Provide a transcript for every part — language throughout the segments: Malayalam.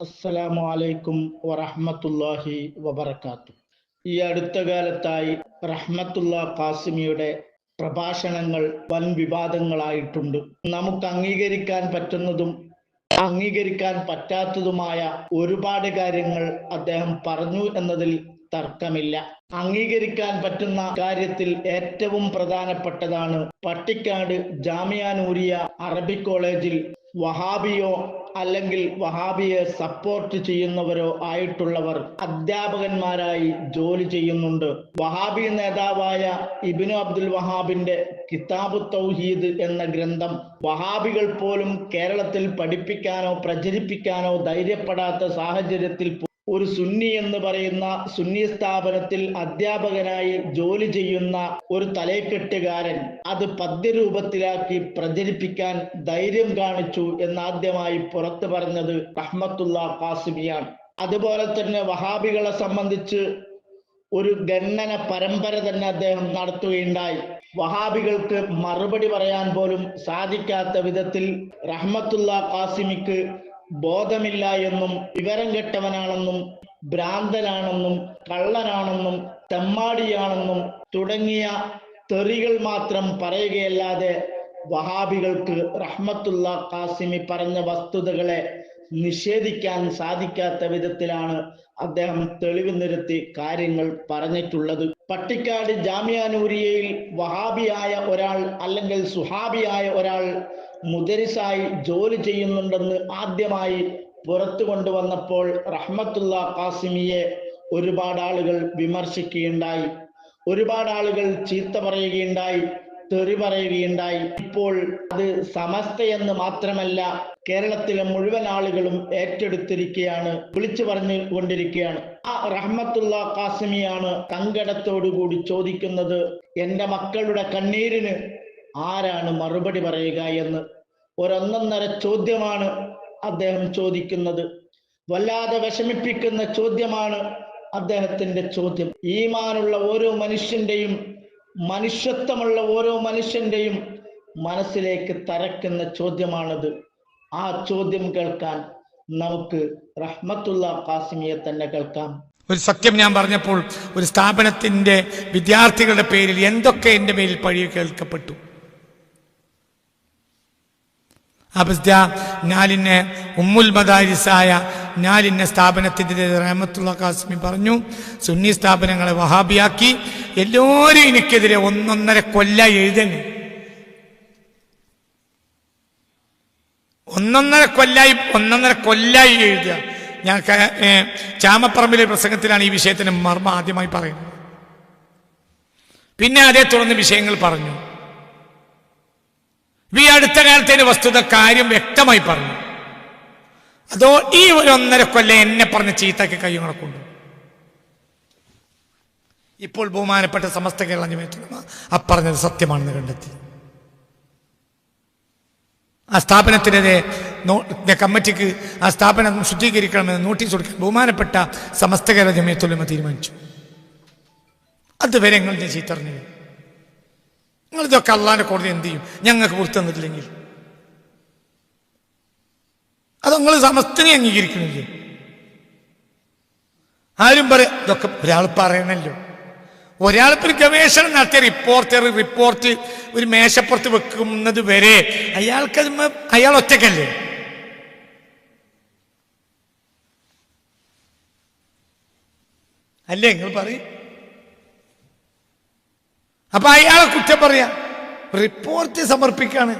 അസ്സലാമു അലൈക്കും വറഹ്മത്തുള്ളാഹി വബറകാത്തു ഈ അടുത്ത കാലത്തായി റഹ്മത്തുള്ള ഖാസിമിയുടെ പ്രഭാഷണങ്ങൾ വൻ വിവാദങ്ങളായിട്ടുണ്ട്. നമുക്ക് അംഗീകരിക്കാൻ പറ്റുന്നതും അംഗീകരിക്കാൻ പറ്റാത്തതുമായ ഒരുപാട് കാര്യങ്ങൾ അദ്ദേഹം പറഞ്ഞു എന്നതിൽ തർക്കമില്ല. അംഗീകരിക്കാൻ പറ്റുന്ന കാര്യത്തിൽ ഏറ്റവും പ്രധാനപ്പെട്ടതാണ് പട്ടിക്കാട് ജാമിയാനൂരിയ അറബിക് കോളേജിൽ വഹാബിയോ അല്ലെങ്കിൽ വഹാബിയെ സപ്പോർട്ട് ചെയ്യുന്നവരോ ആയിട്ടുള്ളവർ അധ്യാപകന്മാരായി ജോലി ചെയ്യുന്നുണ്ട്. വഹാബി നേതാവായ ഇബിനു അബ്ദുൽ വഹാബിന്റെ കിതാബ് തൗഹീദ് എന്ന ഗ്രന്ഥം വഹാബികൾ പോലും കേരളത്തിൽ പഠിപ്പിക്കാനോ പ്രചരിപ്പിക്കാനോ ധൈര്യപ്പെടാത്ത സാഹചര്യത്തിൽ ഒരു സുന്നി എന്ന് പറയുന്ന സുന്നി സ്ഥാപനത്തിൽ അധ്യാപകനായി ജോലി ചെയ്യുന്ന ഒരു തലയെക്കെട്ടുകാരൻ അത് പദ്യരൂപത്തിലാക്കി പ്രചരിപ്പിക്കാൻ ധൈര്യം കാണിച്ചു എന്നാദ്യമായി പുറത്തു പറഞ്ഞത് റഹ്മത്തുള്ള കാസിമിയാണ് അതുപോലെ തന്നെ വഹാബികളെ സംബന്ധിച്ച് ഒരു ഗണ്ണന പരമ്പര തന്നെ അദ്ദേഹം നടത്തുകയുണ്ടായി. വഹാബികൾക്ക് മറുപടി പറയാൻ പോലും സാധിക്കാത്ത വിധത്തിൽ റഹ്മത്തുള്ള കാസിമിക്ക് ബോധമില്ല എന്നും വിവരം കെട്ടവനാണെന്നും ഭ്രാന്തനാണെന്നും കള്ളനാണെന്നും തെമ്മാടിയാണെന്നും തുടങ്ങിയ തെറികൾ മാത്രം പറയുകയല്ലാതെ വഹാബികൾക്ക് റഹ്മത്തുള്ള കാസിമി പറഞ്ഞ വസ്തുതകളെ നിഷേധിക്കാൻ സാധിക്കാത്ത വിധത്തിലാണ് അദ്ദേഹം തെളിവ് നിരത്തി കാര്യങ്ങൾ പറഞ്ഞിട്ടുള്ളത്. പട്ടിക്കാട് ജാമ്യാനൂരിയയിൽ വഹാബിയായ ഒരാൾ അല്ലെങ്കിൽ സുഹാബിയായ ഒരാൾ മുദരിസായി ജോലി ചെയ്യുന്നുണ്ടെന്ന് ആദ്യമായി പുറത്തു കൊണ്ടുവന്നപ്പോൾ റഹ്മത്തുള്ള കാസിമിയെ ഒരുപാട് ആളുകൾ വിമർശിക്കുകയുണ്ടായി. ഒരുപാട് ആളുകൾ ചീത്ത പറയുകയുണ്ടായി തെറി പറയുകയുണ്ടായി. ഇപ്പോൾ അത് സമസ്തയെന്ന് മാത്രമല്ല കേരളത്തിലെ മുഴുവൻ ആളുകളും ഏറ്റെടുത്തിരിക്കുകയാണ് വിളിച്ചു പറഞ്ഞു കൊണ്ടിരിക്കുകയാണ്. ആ റഹ്മത്തുള്ള കാസിമിയാണ് സങ്കടത്തോടു കൂടി ചോദിക്കുന്നത് എന്റെ മക്കളുടെ കണ്ണീരിന് ആരാണ് മറുപടി പറയുക എന്ന് ഒരൊന്നൊന്നര ചോദ്യമാണ് അദ്ദേഹം ചോദിക്കുന്നത്. വല്ലാതെ വിഷമിപ്പിക്കുന്ന ചോദ്യമാണ് അദ്ദേഹത്തിന്റെ ചോദ്യം. ഈമാനുള്ള ഓരോ മനുഷ്യന്റെയും മനുഷ്യത്വമുള്ള ഓരോ മനുഷ്യന്റെയും മനസ്സിലേക്ക് തരക്കുന്ന ചോദ്യമാണത്. ആ ചോദ്യം കേൾക്കാൻ നമുക്ക് റഹ്മത്തുള്ള കാസിമിയെ തന്നെ കേൾക്കാം. ഒരു സത്യം ഞാൻ പറഞ്ഞപ്പോൾ ഒരു സ്ഥാപനത്തിന്റെ വിദ്യാർത്ഥികളുടെ പേരിൽ എന്തൊക്കെ എന്റെ പേരിൽ പഴി കേൾക്കപ്പെട്ടു? അബസ്ദ ഞാലിന്നെ ഉമ്മുൽ മദാരിസായ ഞാലിന്നെ സ്ഥാപനത്തിന്റെ റഹമത്തുള്ള കാസ്മി പറഞ്ഞു സുന്നി സ്ഥാപനങ്ങളെ വഹാബിയാക്കി എല്ലാവരും എനിക്കെതിരെ ഒന്നൊന്നര കൊല്ല എഴുതണ്. ഒന്നൊന്നര കൊല്ലായി ഒന്നൊന്നര കൊല്ലായി എഴുതുക. ഞാൻ ചാമപ്പറമ്പിലെ പ്രസംഗത്തിലാണ് ഈ വിഷയത്തിന് മർമ്മ ആദ്യമായി പറയുന്നത്. പിന്നെ അതേ തുടർന്ന് വിഷയങ്ങൾ പറഞ്ഞു. ഈ അടുത്ത കാലത്തെ വസ്തുത കാര്യം വ്യക്തമായി പറഞ്ഞു. അതോ ഈ ഒരു ഒന്നര കൊല്ലം എന്നെ പറഞ്ഞ ചീത്തക്ക് കൊണ്ടു ഇപ്പോൾ ബഹുമാനപ്പെട്ട സമസ്ത കേരള ചുമ അപ്പറഞ്ഞത് സത്യമാണെന്ന് കണ്ടെത്തി. ആ സ്ഥാപനത്തിനെതിരെ കമ്മിറ്റിക്ക് ആ സ്ഥാപനം ശുദ്ധീകരിക്കണമെന്ന് നോട്ടീസ് കൊടുക്കാൻ ബഹുമാനപ്പെട്ട സമസ്ത കേരള ജമയത്തുലമ തീരുമാനിച്ചു. അതുവരെ ഞങ്ങൾ ഞാൻ ചീത്തറിഞ്ഞു നിങ്ങൾ ഇതൊക്കെ കോടതി എന്ത് ചെയ്യും? ഞങ്ങൾക്ക് പുറത്തു തന്നിട്ടില്ലെങ്കിൽ. അത് നിങ്ങൾ സമസ്തനെ അംഗീകരിക്കണില്ലേ ആരും പറയാം ഇതൊക്കെ ഒരാൾ പറയണല്ലോ. ഒരാളിപ്പോൾ ഒരു ഗവേഷണം നടത്തിയ റിപ്പോർട്ടർ റിപ്പോർട്ട് ഒരു മേശപ്പുറത്ത് വെക്കുന്നത് വരെ അയാൾക്ക് അയാൾ ഒറ്റക്കല്ലേ അല്ലേ നിങ്ങൾ പറയും? അപ്പൊ അയാളെ കുറ്റം പറയാ. റിപ്പോർട്ട് സമർപ്പിക്കാണ്.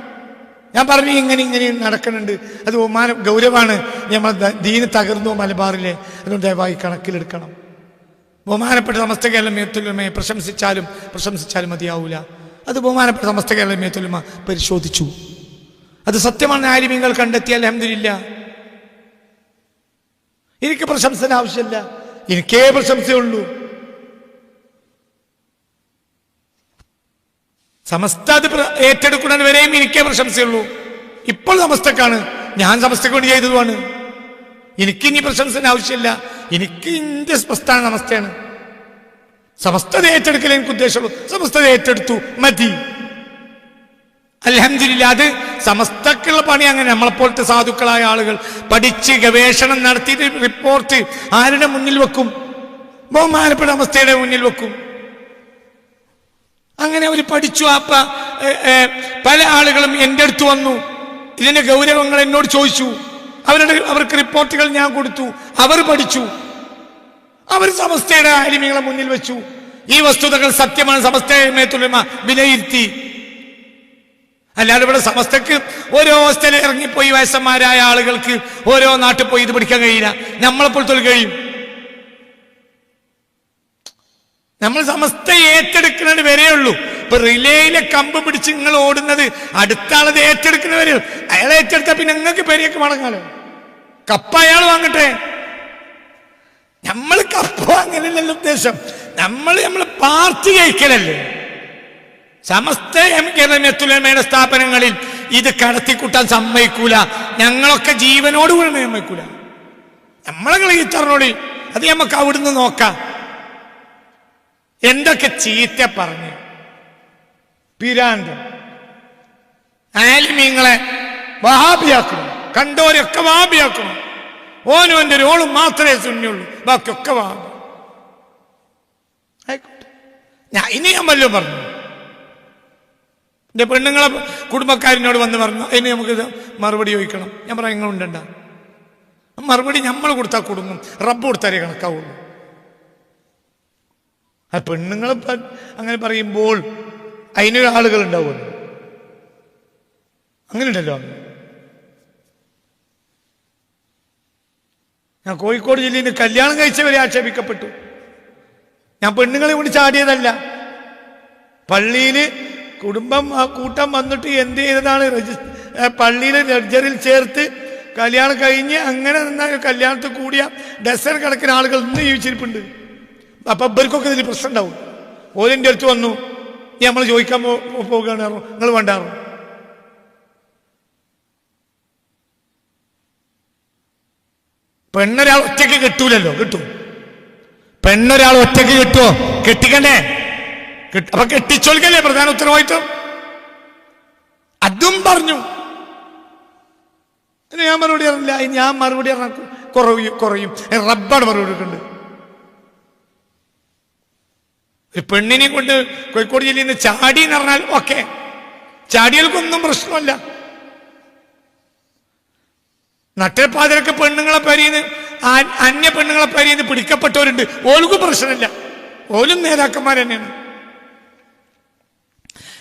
ഞാൻ പറഞ്ഞു ഇങ്ങനെ ഇങ്ങനെ നടക്കുന്നുണ്ട്. അത് ഒമാനം ഗൗരവമാണ് നമ്മൾ ദീന് തകർന്നു മലബാറിലെ. അതുകൊണ്ട് ദയവായി കണക്കിലെടുക്കണം. ബഹുമാനപ്പെട്ട സമസ്ത കേരള മേത്തുലമയെ പ്രശംസിച്ചാലും പ്രശംസിച്ചാലും മതിയാവൂല. അത് ബഹുമാനപ്പെട്ട സമസ്ത കേരള മേത്തുലമ പരിശോധിച്ചു. അത് സത്യമാണ് ആര്യമിങ്ങൾ കണ്ടെത്തിയ അലഹമില്ല എനിക്ക് പ്രശംസന ആവശ്യമില്ല. എനിക്കേ പ്രശംസയുള്ളൂ. സമസ്ത അത് ഏറ്റെടുക്കുന്നത് വരെയും എനിക്കേ പ്രശംസയുള്ളൂ. ഇപ്പോൾ സമസ്തക്കാണ്. ഞാൻ സമസ്തക്ക് വേണ്ടി ചെയ്തതുമാണ്. എനിക്ക് ഇനി പ്രശംസ ആവശ്യമില്ല. എനിക്ക് ഇന്ത്യ പ്രസ്ഥാന സമസ്തയാണ്. സമസ്തത ഏറ്റെടുക്കൽ എനിക്ക് ഉദ്ദേശമുള്ളൂ. സമസ്തത ഏറ്റെടുത്തു. മതി. അലഹമില്ല അത് സമസ്തക്കുള്ള പണി അങ്ങനെ. നമ്മളെപ്പോലത്തെ സാധുക്കളായ ആളുകൾ പഠിച്ച് ഗവേഷണം നടത്തിയിട്ട് റിപ്പോർട്ട് ആരുടെ മുന്നിൽ വെക്കും? ബഹുമാനപ്പെട്ട അവസ്ഥയുടെ മുന്നിൽ വെക്കും. അങ്ങനെ അവർ പഠിച്ചു. അപ്പ പല ആളുകളും എന്റെ അടുത്ത് വന്നു. ഇതിന്റെ ഗൗരവങ്ങൾ എന്നോട് ചോദിച്ചു. അവരുടെ അവർക്ക് റിപ്പോർട്ടുകൾ ഞാൻ കൊടുത്തു. അവർ പഠിച്ചു. അവർ സമസ്തയുടെ അരിമികളെ മുന്നിൽ വെച്ചു. ഈ വസ്തുതകൾ സത്യമാണ്. സമസ്തമേത്തുലമ വിലയിരുത്തി. അല്ലാതെ ഇവിടെ സമസ്തക്ക് ഓരോ സ്ഥലം ഇറങ്ങിപ്പോയി വയസ്സന്മാരായ ആളുകൾക്ക് ഓരോ നാട്ടിൽ പോയി ഇത് പഠിക്കാൻ കഴിയില്ല. നമ്മളെപ്പോഴത്തോളം കഴിയും. നമ്മൾ സമസ്ത ഏറ്റെടുക്കുന്നത് വരെയുള്ളൂ ഇപ്പൊ റിലേയിലെ കമ്പ് പിടിച്ച് നിങ്ങൾ ഓടുന്നത് അടുത്ത ആളത് ഏറ്റെടുക്കുന്ന വരെ അയാൾ ഏറ്റെടുത്ത പിന്നെ നിങ്ങൾക്ക് പേരെയൊക്കെ മടങ്ങാലോ? കപ്പ അയാൾ വാങ്ങട്ടെ. നമ്മൾ കപ്പ വാങ്ങലല്ലോ ഉദ്ദേശം. നമ്മൾ നമ്മൾ പാർട്ടി കഴിക്കലല്ലേ? സമസ്ത എം കേരളമേത്തുലമയുടെ സ്ഥാപനങ്ങളിൽ ഇത് കടത്തിക്കൂട്ടാൻ സമ്മതിക്കൂല. ഞങ്ങളൊക്കെ ജീവനോട് കൂടെ സമ്മതിക്കൂല നമ്മളെ ഈച്ചറിനോട് അത് നമുക്ക് അവിടുന്ന് നോക്കാം. എന്തൊക്കെ ചീത്ത പറഞ്ഞ്. പിരാന്ത്. ആലിമീങ്ങളെ വഹാബിയാക്കണം കണ്ടോരൊക്കെ വഹാബിയാക്കണം ഓനും എന്റെ ഓളും മാത്രമേ സുന്നിയുള്ളൂ. ബാക്കിയൊക്കെ ആയിക്കോട്ടെ. ഞാൻ ഇനി ഞാൻ വല്ലതും പറഞ്ഞു. എന്റെ പെണ്ണുങ്ങളെ കുടുംബക്കാരനോട് വന്ന് പറഞ്ഞു അതിന് നമുക്ക് മറുപടി ചോദിക്കണം. ഞാൻ പറയാം നിങ്ങൾ മറുപടി നമ്മൾ കൊടുത്താൽ കുടുങ്ങും. റബ്ബ് കൊടുത്താലേ കണക്കാവുള്ളൂ. ആ പെണ്ണുങ്ങൾ അങ്ങനെ പറയുമ്പോൾ അതിനൊരു ആളുകൾ ഉണ്ടാവുമല്ലോ അങ്ങനെ ഉണ്ടല്ലോ ഞാൻ കോഴിക്കോട് ജില്ലയിൽ നിന്ന് കല്യാണം കഴിച്ചവരെ ആക്ഷേപിക്കപ്പെട്ടു. ഞാൻ പെണ്ണുങ്ങളെ കൊണ്ട് ചാടിയതല്ല. പള്ളിയിൽ കുടുംബം ആ കൂട്ടം വന്നിട്ട് എന്ത് ചെയ്തതാണ്? പള്ളിയിലെ ലെഡ്ജറിൽ ചേർത്ത് കല്യാണം കഴിഞ്ഞ് അങ്ങനെ നിന്ന കല്യാണത്തിൽ കൂടിയ ഡസൻ കണക്കിന് ആളുകൾ ഇന്ന് ജീവിച്ചിരിപ്പുണ്ട്. അപ്പൊ ഇവർക്കൊക്കെ ഇതിൽ പ്രശ്നം ഉണ്ടാവും ഓലിന്റെ അടുത്ത് വന്നു നമ്മൾ ചോദിക്കാൻ പോവുകയാണ് നിങ്ങൾ വേണ്ടാറു പെണ്ണൊരാൾ ഒറ്റയ്ക്ക് കിട്ടൂലല്ലോ കിട്ടും. പെണ്ണൊരാൾ ഒറ്റയ്ക്ക് കിട്ടുമോ കെട്ടിക്കണ്ടേ? കിട്ട- അപ്പൊ കെട്ടിച്ചോൽക്കല്ലേ പ്രധാന ഉത്തരവാദിത്വം? അതും പറഞ്ഞു. ഞാൻ മറുപടി അറിയില്ല ഞാൻ മറുപടി കുറയും കുറയും. റബ്ബാണ് മറുപടി കൊടുക്കേണ്ടത്. പെണ്ണിനെ കൊണ്ട് കോഴിക്കോട് ജില്ലയിൽ നിന്ന് ചാടി എന്ന് പറഞ്ഞാൽ ഓക്കെ. ചാടികൾക്കൊന്നും പ്രശ്നമല്ല. നട്ടപ്പാതിരൊക്കെ പെണ്ണുങ്ങളെ പരിന്ന് അന്യ പെണ്ണുങ്ങളെ പരിന്ന് പിടിക്കപ്പെട്ടവരുണ്ട്. ഓൽക്കും പ്രശ്നമില്ല. ഓലും നേതാക്കന്മാർ തന്നെയാണ്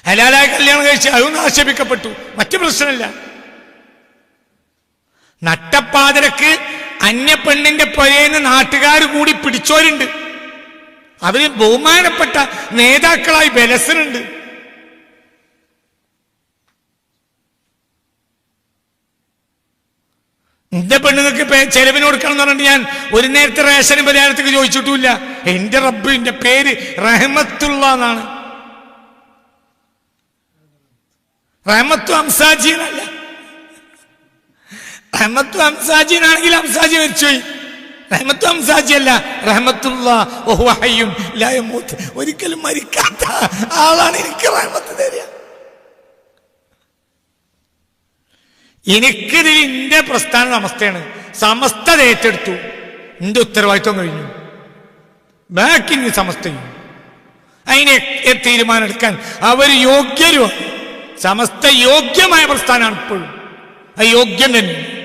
ഹലാലായ കല്യാണം കഴിച്ച് അതും ആക്ഷേപിക്കപ്പെട്ടു. മറ്റു പ്രശ്നമില്ല. നട്ടപ്പാതിരക്ക് അന്യ പെണ്ണിന്റെ പുരയെന്ന് നാട്ടുകാർ കൂടി പിടിച്ചോരുണ്ട്. അവർ ബഹുമാനപ്പെട്ട നേതാക്കളായി ബലസനുണ്ട്. എന്റെ പെണ്ണുങ്ങൾക്ക് ചെലവിന് കൊടുക്കണം എന്ന് പറഞ്ഞിട്ട് ഞാൻ ഒരു നേരത്തെ റേഷൻ പരിഹാരത്തേക്ക് ചോദിച്ചിട്ടില്ല എന്റെ റബ്ബ് എന്റെ പേര് റഹമത്തുള്ള എന്നാണ്. റഹമത്തു അംസാജീനല്ല റഹമത്തു അംസാജീനാണെങ്കിൽ അംസാജി മരിച്ചുപോയി. റഹമത്തു അംസാജി അല്ല റഹമത്തുള്ള ഓഹു ഹയ്യും ലാ യമൂത്ത്. ഒരിക്കലും മരിക്കാത്ത ആളാണ് എനിക്ക് റഹ്മത്ത് തരിക. എനിക്കിതിൽ എന്റെ പ്രസ്ഥാനം സമസ്തയാണ് സമസ്ത ഏറ്റെടുത്തു. എന്റെ ഉത്തരവാദിത്വം കഴിഞ്ഞു. ബാക്കിങ് സമസ്തയും അതിനെ എ- തീരുമാനം എടുക്കാൻ അവർ യോഗ്യരുമാണ് സമസ്ത യോഗ്യമായ പ്രസ്ഥാനമാണ് ഇപ്പോഴും. അത് യോഗ്യം തന്നെ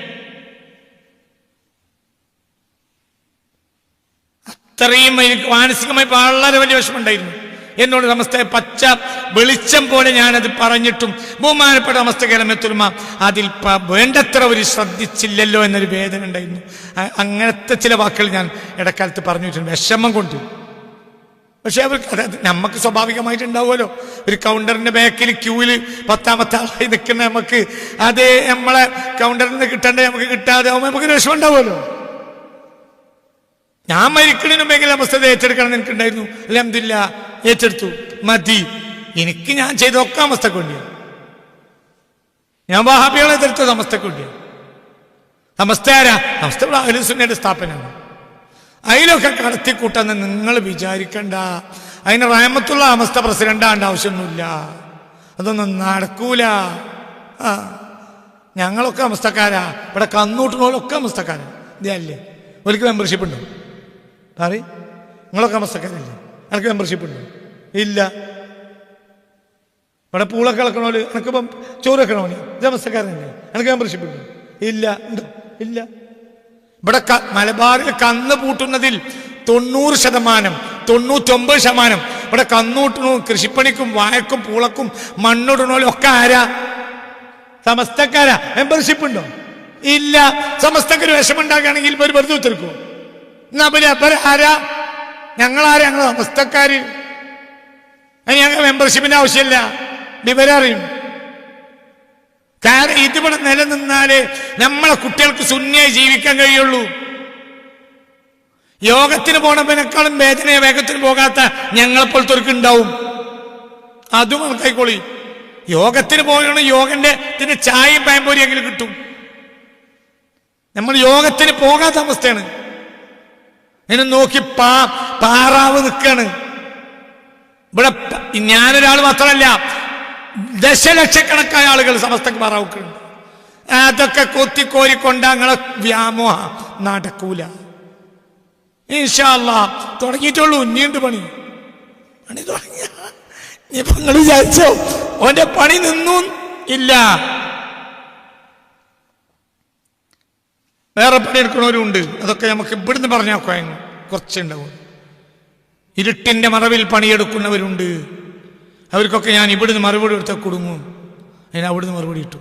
അത്രയും എനിക്ക് മാനസികമായി വളരെ വലിയ വിഷമമുണ്ടായിരുന്നു. എന്നോട് സമസ്ത പച്ച വെളിച്ചം പോലെ ഞാനത് പറഞ്ഞിട്ടും ബഹുമാനപ്പെട്ട സമസ്ത കേരളമെത്തുമ അതിൽ വേണ്ടത്ര ഒരു ശ്രദ്ധിച്ചില്ലല്ലോ എന്നൊരു വേദന ഉണ്ടായിരുന്നു. അങ്ങനത്തെ ചില വാക്കുകൾ ഞാൻ ഇടക്കാലത്ത് പറഞ്ഞിട്ടുണ്ട് വിഷമം കൊണ്ട്. പക്ഷെ അവർക്ക് അതായത് നമുക്ക് സ്വാഭാവികമായിട്ട് ഉണ്ടാവുമല്ലോ ഒരു കൗണ്ടറിന്റെ ബാക്കിൽ ക്യൂവിൽ പത്താമത്തെ ആളായി നിൽക്കുന്ന നമുക്ക് അത് നമ്മളെ കൗണ്ടറിൽ നിന്ന് കിട്ടേണ്ട നമുക്ക് കിട്ടാതെ ആവുമ്പോൾ നമുക്ക് ഒരു വിഷമം ഉണ്ടാവുമല്ലോ. ഞാൻ മരിക്കണതിന് മുമ്പെങ്കിലും അവസ്ഥ ഏറ്റെടുക്കണം എന്ന് എനിക്കുണ്ടായിരുന്നു. അലഹമില്ല ഏറ്റെടുത്തു. മതി. എനിക്ക് ഞാൻ ചെയ്തൊക്കെ അവസ്ഥക്ക് വേണ്ടിയാണ് ഞാൻ വഹാബികളെ എതിർത്തത് അവസ്ഥക്ക് വേണ്ടിയാണ് സമസ്ത ആരാ സമസ്ത അഹ്ലുസുന്നയുടെ സ്ഥാപനമാണ്. അതിലൊക്കെ കടത്തിക്കൂട്ടെന്ന് നിങ്ങൾ വിചാരിക്കണ്ട. അതിന് റഹമത്തുള്ള അവസ്ഥ പ്രസിഡന്റാണ്ട് ആവശ്യമൊന്നുമില്ല. അതൊന്നും നടക്കൂല. ആ. ഞങ്ങളൊക്കെ അവസ്ഥക്കാരാ ഇവിടെ കന്നൂട്ടുന്നോലൊക്കെ അവസ്ഥക്കാരാ ഇതല്ലേ? ഒരിക്കൽ മെമ്പർഷിപ്പ് ഉണ്ടോ? പറ നിങ്ങളൊക്കെ അമസ്തക്കാരല്ലേ എനിക്ക് മെമ്പർഷിപ്പ് ഉണ്ടോ? ഇല്ല. ഇവിടെ പൂളൊക്കെ ഇളക്കണോൽ എനിക്കിപ്പം ചോറ് വെക്കണോ ഇത് അമസ്തക്കാരനല്ലേ എനിക്ക് മെമ്പർഷിപ്പ് ഉണ്ടോ? ഇല്ല. ഇല്ല. ഇവിടെ മലബാറിൽ കന്ന് പൂട്ടുന്നതിൽ തൊണ്ണൂറ് ശതമാനം തൊണ്ണൂറ്റൊമ്പത് ശതമാനം. ഇവിടെ കന്നൂട്ടണോ കൃഷിപ്പണിക്കും വാഴക്കും പൂളക്കും മണ്ണിടണോലും ഒക്കെ ആരാ? സമസ്തക്കാരാ. മെമ്പർഷിപ്പ് ഉണ്ടോ? ഇല്ല. സമസ്തക്കൊരു വിഷമുണ്ടാക്കുകയാണെങ്കിൽ ഒരു വെറുതെ ഉത്തരക്കോ? എന്നാ പിന്നെ അവർ ആരാ? ഞങ്ങളാരാ? ഞങ്ങൾ സമസ്തക്കാര് അതിന് ഞങ്ങൾ മെമ്പർഷിപ്പിന്റെ ആവശ്യമില്ല. വിവരറിയും. കാരണം ഇതിവിടെ നിലനിന്നാലേ നമ്മളെ കുട്ടികൾക്ക് ശൂന്യായി ജീവിക്കാൻ കഴിയുള്ളൂ. യോഗത്തിന് പോണതിനേക്കാളും വേദനയെ വേഗത്തിന് പോകാത്ത ഞങ്ങളെപ്പോലത്തെ ഉണ്ടാവും. അതും കൈക്കൊള്ളി യോഗത്തിന് പോകണം യോഗന്റെ ഇതിന് ചായയും പാമ്പൂരിയെങ്കിലും കിട്ടും. നമ്മൾ യോഗത്തിന് പോകാത്ത അവസ്ഥയാണ്. ഇതിനെ നോക്കി പാ പാറാവ് നിൽക്കാണ് ഇവിടെ ഞാനൊരാൾ മാത്രമല്ല ദശലക്ഷക്കണക്കായ ആളുകൾ സമസ്തക്ക് പാറാവുക്കുന്നുണ്ട് അതൊക്കെ കൊത്തിക്കോരിക്കൊണ്ട് ഞങ്ങളെ വ്യാമോഹ നടക്കൂല. ഇൻഷാല്ല തുടങ്ങിയിട്ടുള്ളൂ ഇനിയുണ്ട് പണി? പണി തുടങ്ങിയ. ഇനിയിപ്പോ നിങ്ങൾ വിചാരിച്ചോ ഓന്റെ പണി നിന്നു ഇല്ല. വേറെ പണിയെടുക്കണവരും ഉണ്ട് അതൊക്കെ നമുക്ക് ഇവിടുന്ന് പറഞ്ഞാൽ കുറച്ചുണ്ടാവും. ഇരുട്ടിന്റെ മറവിൽ പണിയെടുക്കുന്നവരുണ്ട്. അവർക്കൊക്കെ ഞാൻ ഇവിടുന്ന് മറുപടി കൊടുത്താൽ കുടുങ്ങും. അതിന് അവിടുന്ന് മറുപടി ഇട്ടു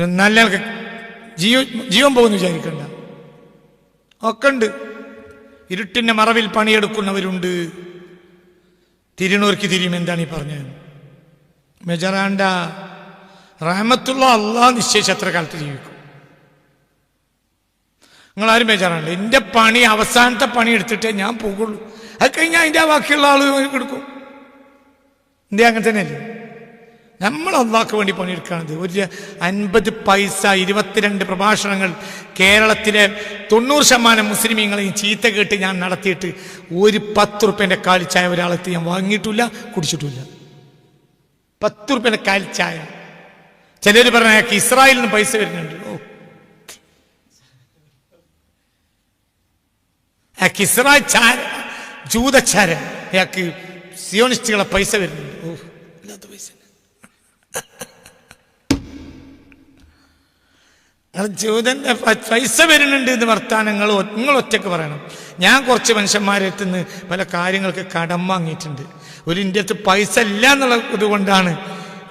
നല്ല ജീവ ജീവൻ പോകുന്നു വിചാരിക്കണ്ട. ഒക്കെ ഉണ്ട്. ഇരുട്ടിന്റെ മറവിൽ പണിയെടുക്കുന്നവരുണ്ട്. തിരുണൂർക്ക് തിരിയും എന്താണ് ഈ പറഞ്ഞത്? മെജറാണ്ട റഹമത്തുള്ള അള്ളാഹ് നിശ്ചയിച്ച അത്ര കാലത്ത് ജീവിക്കും? നിങ്ങൾ ആരും ബേജാറാണ്ട് എന്റെ പണി അവസാനത്തെ പണി എടുത്തിട്ടേ ഞാൻ പോകുള്ളൂ. അത് കഴിഞ്ഞാൽ അതിന്റെ ബാക്കിയുള്ള ആൾ എടുക്കും. ഇന്ത്യ അങ്ങനെ തന്നെയല്ലേ? നമ്മൾ അള്ളാഹ്ക്ക് വേണ്ടി പണിയെടുക്കുകയാണത് ഒരു അൻപത് പൈസ ഇരുപത്തിരണ്ട് പ്രഭാഷണങ്ങൾ കേരളത്തിലെ തൊണ്ണൂറ് ശതമാനം മുസ്ലിമീങ്ങളെയും ചീത്ത കേട്ട് ഞാൻ നടത്തിയിട്ട് ഒരു പത്ത് റുപ്യന്റെ കാലിച്ചായ ഒരാളെത്തി ഞാൻ വാങ്ങിയിട്ടില്ല കുടിച്ചിട്ടില്ല. പത്ത് റുപ്യന്റെ കാലിച്ചായ ചിലർ പറഞ്ഞ അയാൾക്ക് ഇസ്രായേലിൽ നിന്ന് പൈസ വരുന്നുണ്ട്. ജൂതച്ചാരൻ അയാൾക്ക് സിയോണിസ്റ്റുകളെ പൈസ വരുന്നുണ്ട്. ഓ ഇല്ലാത്ത പൈസ. ജൂതന്റെ പൈസ വരുന്നുണ്ട് എന്ന് വർത്താനങ്ങൾ നിങ്ങൾ ഒറ്റയ്ക്ക് പറയണം. ഞാൻ കുറച്ച് മനുഷ്യന്മാരെ എത്തുന്ന പല കാര്യങ്ങൾക്ക് കടം വാങ്ങിയിട്ടുണ്ട്. ഒരു ഇന്ത്യത്ത് പൈസ ഇല്ല എന്നുള്ള ഇതുകൊണ്ടാണ്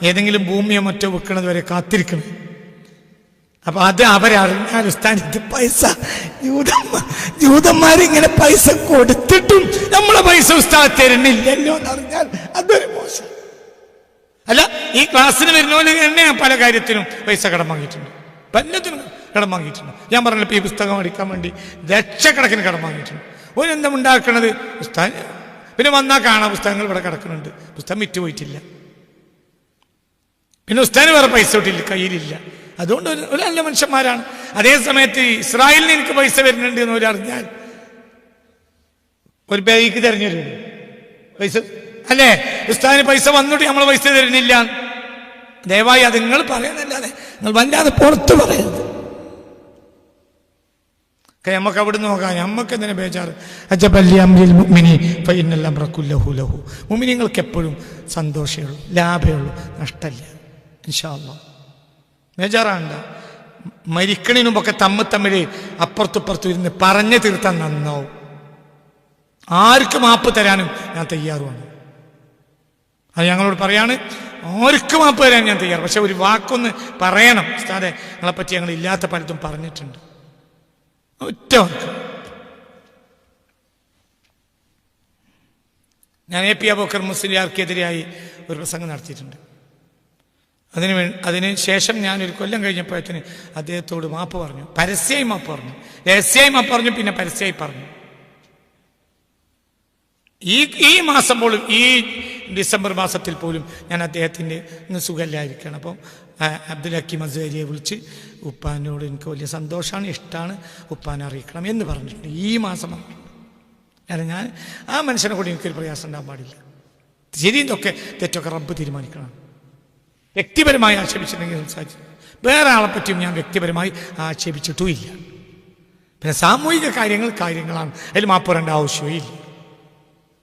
ഏതെങ്കിലും ഭൂമിയോ മറ്റോ വെക്കുന്നത് വരെ കാത്തിരിക്കണം അപ്പൊ അത് അവരറിഞ്ഞാൽ ഉസ്താനിത് പൈസ. ജൂതന്മാ ജൂതന്മാരിങ്ങനെ പൈസ കൊടുത്തിട്ടും നമ്മളെ പൈസ ഉസ്താദ് തരുന്നില്ലല്ലോ എന്നറിഞ്ഞാൽ അതൊരു മോശം. അല്ല ഈ ക്ലാസ്സിന് വരുന്നവര് തന്നെ പല കാര്യത്തിനും പൈസ കടം വാങ്ങിയിട്ടുണ്ട്. പലത്തിനും കടം വാങ്ങിയിട്ടുണ്ട്. ഞാൻ പറഞ്ഞപ്പോ ഈ പുസ്തകം അടിക്കാൻ വേണ്ടി ലക്ഷക്കണക്കിന് കടം വാങ്ങിയിട്ടുണ്ട്. ഒരെന്താ ഉണ്ടാക്കണത്? പുസ്തകം പിന്നെ വന്നാൽ കാണാം പുസ്തകങ്ങൾ ഇവിടെ കിടക്കുന്നുണ്ട്. പുസ്തകം വിറ്റ് പോയിട്ടില്ല പിന്നെ ഉസ്താന് വേറെ പൈസ ഇട്ടില്ല കയ്യിലില്ല. അതുകൊണ്ട് ഒരു നല്ല മനുഷ്യന്മാരാണ്. അതേ സമയത്ത് ഇസ്രായേലിന് എനിക്ക് പൈസ വരുന്നുണ്ട് എന്ന് ഒരു അറിഞ്ഞാൽ ഒരു ബാഗിക്ക് തെരഞ്ഞെടുക്കും. പൈസ അല്ലേ? ഉസ്താദിന് പൈസ വന്നിട്ട് നമ്മൾ പൈസ തരുന്നില്ല. ദയവായി അത് നിങ്ങൾ പറയുന്നില്ലാതെ നിങ്ങൾ വല്ലാതെ പുറത്ത് പറയരുത്. നമുക്ക് അവിടെ നോക്കാം. നമുക്ക് എന്തിനാ ബേജാറ്? അജബല്ലി അമ്രിൽ മുഅ്മിനി ഫൈനൽ അംറ ലഹു. മുഅ്മിനീങ്ങൾക്ക് എപ്പോഴും സന്തോഷമേ ഉള്ളൂ ലാഭമേ ഉള്ളൂ നഷ്ടമില്ല. ഇൻഷാ അല്ലാ ബേജാറാണ്ട മരിക്കണിനുമൊക്കെ തമ്മ് തമ്മിൽ അപ്പുറത്തുപ്പുറത്തും ഇരുന്ന് പറഞ്ഞു തീർത്താൻ നന്നാവും. ആർക്ക് മാപ്പ് തരാനും ഞാൻ തയ്യാറുമാണ്. അത് ഞങ്ങളോട് പറയാണ് ആർക്ക് മാപ്പ് തരാൻ ഞാൻ തയ്യാറ്? പക്ഷെ ഒരു വാക്കൊന്ന് പറയണം. ഉസ്താദെ ഞങ്ങളെപ്പറ്റി ഞങ്ങൾ ഇല്ലാത്ത പലതും പറഞ്ഞിട്ടുണ്ട്. ഒറ്റ ഞാൻ എ പി അബോക്കർ മുസ്ലിയാർക്കെതിരായി ഒരു പ്രസംഗം നടത്തിയിട്ടുണ്ട്. അതിന് അതിന് ശേഷം ഞാൻ ഒരു കൊല്ലം കഴിഞ്ഞപ്പോഴത്തിന് അദ്ദേഹത്തോട് മാപ്പ് പറഞ്ഞു. പരസ്യമായി മാപ്പ് പറഞ്ഞു. രഹസ്യമായി മാപ്പ് പറഞ്ഞു പിന്നെ പരസ്യമായി പറഞ്ഞു. ഈ ഈ മാസം പോലും ഈ ഡിസംബർ മാസത്തിൽ പോലും ഞാൻ അദ്ദേഹത്തിന്റെ ഇന്ന് സുഖമില്ലായിരിക്കുകയാണ്. അപ്പം അബ്ദുൽ ഹക്കീം അസേരിയെ വിളിച്ച് ഉപ്പാനോട് എനിക്ക് വലിയ സന്തോഷമാണ് ഇഷ്ടമാണ് ഉപ്പാനെ അറിയിക്കണം എന്ന് പറഞ്ഞിട്ടുണ്ട്. ഈ മാസം കാരണം ഞാൻ ആ മനുഷ്യനെ കൂടി എനിക്കൊരു പ്രയാസം ഉണ്ടാകാൻ പാടില്ല. ശരി ഇതൊക്കെ തെറ്റൊക്കെ റബ്ബ് തീരുമാനിക്കണം. വ്യക്തിപരമായി ആക്ഷേപിച്ചിട്ടുണ്ടെങ്കിൽ സംസാരിച്ചു വേറെ ആളെ പറ്റിയും ഞാൻ വ്യക്തിപരമായി ആക്ഷേപിച്ചിട്ടുമില്ല. പിന്നെ സാമൂഹിക കാര്യങ്ങൾ കാര്യങ്ങളാണ്. അതിൽ മാപ്പുറേണ്ട ആവശ്യമേ ഇല്ല